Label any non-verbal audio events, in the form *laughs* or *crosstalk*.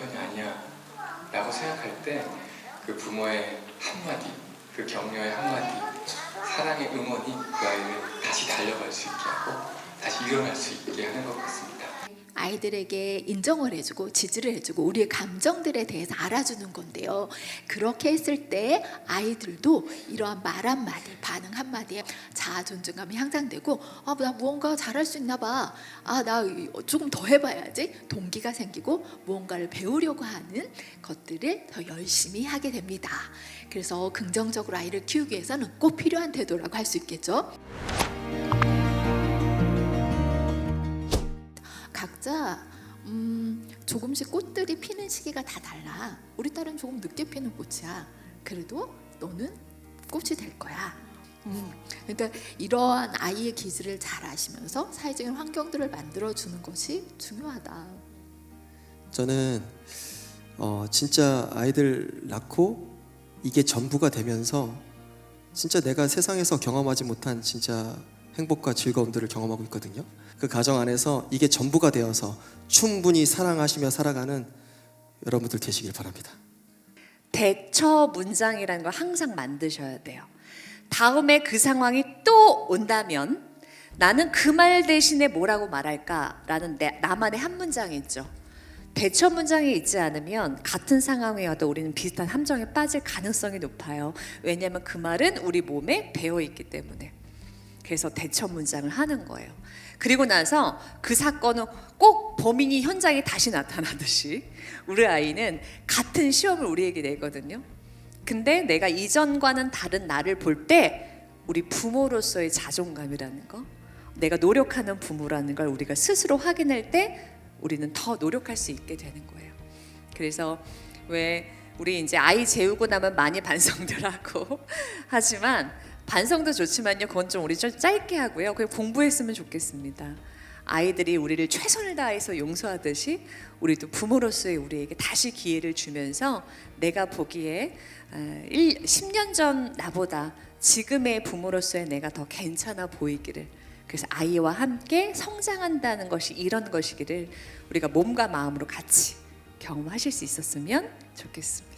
편이 아니야 라고 생각할 때 그 부모의 한마디 그 격려의 한마디 사랑의 응원이 그 아이를 다시 달려갈 수 있게 하고 다시 일어날 수 있게 하는 것 같습니다. 아이들에게 인정을 해주고 지지를 해주고 우리의 감정들에 대해서 알아주는 건데요. 그렇게 했을 때 아이들도 이러한 말 한마디, 반응 한마디에 자아 존중감이 향상되고 아, 나 무언가 잘할 수 있나 봐. 아, 나 조금 더 해봐야지. 동기가 생기고 무언가를 배우려고 하는 것들을 더 열심히 하게 됩니다. 그래서 긍정적으로 아이를 키우기 위해서는 꼭 필요한 태도라고 할 수 있겠죠. 각자 음, 조금씩 꽃들이 피는 시기가 다 달라. 우리 딸은 조금 늦게 피는 꽃이야. 그래도 너는 꽃이 될 거야. 음, 그러니까 이러한 아이의 기질을 잘 아시면서 사회적인 환경들을 만들어 주는 것이 중요하다. 저는 어, 진짜 아이들 낳고 이게 전부가 되면서 진짜 내가 세상에서 경험하지 못한 진짜 행복과 즐거움들을 경험하고 있거든요. 그 가정 안에서 이게 전부가 되어서 충분히 사랑하시며 살아가는 여러분들 되시길 바랍니다. 대처 문장이라는 걸 항상 만드셔야 돼요. 다음에 그 상황이 또 온다면 나는 그 말 대신에 뭐라고 말할까라는 내, 나만의 한 문장이 있죠. 대처 문장이 있지 않으면 같은 상황에 와도 우리는 비슷한 함정에 빠질 가능성이 높아요. 왜냐하면 그 말은 우리 몸에 배어 있기 때문에. 그래서 대처 문장을 하는 거예요. 그리고 나서 그 사건은 꼭 범인이 현장에 다시 나타나듯이 우리 아이는 같은 시험을 우리에게 내거든요. 근데 내가 이전과는 다른 나를 볼 때 우리 부모로서의 자존감이라는 거, 내가 노력하는 부모라는 걸 우리가 스스로 확인할 때 우리는 더 노력할 수 있게 되는 거예요. 그래서 왜 우리 이제 아이 재우고 나면 많이 *laughs* 반성들 하고 하지만 반성도 좋지만요. 그건 좀 우리 좀 짧게 하고요. 그냥 공부했으면 좋겠습니다. 아이들이 우리를 최선을 다해서 용서하듯이 우리도 부모로서의 우리에게 다시 기회를 주면서 내가 보기에 어, 1, 10년 전 나보다 지금의 부모로서의 내가 더 괜찮아 보이기를 그래서 아이와 함께 성장한다는 것이 이런 것이기를 우리가 몸과 마음으로 같이 경험하실 수 있었으면 좋겠습니다.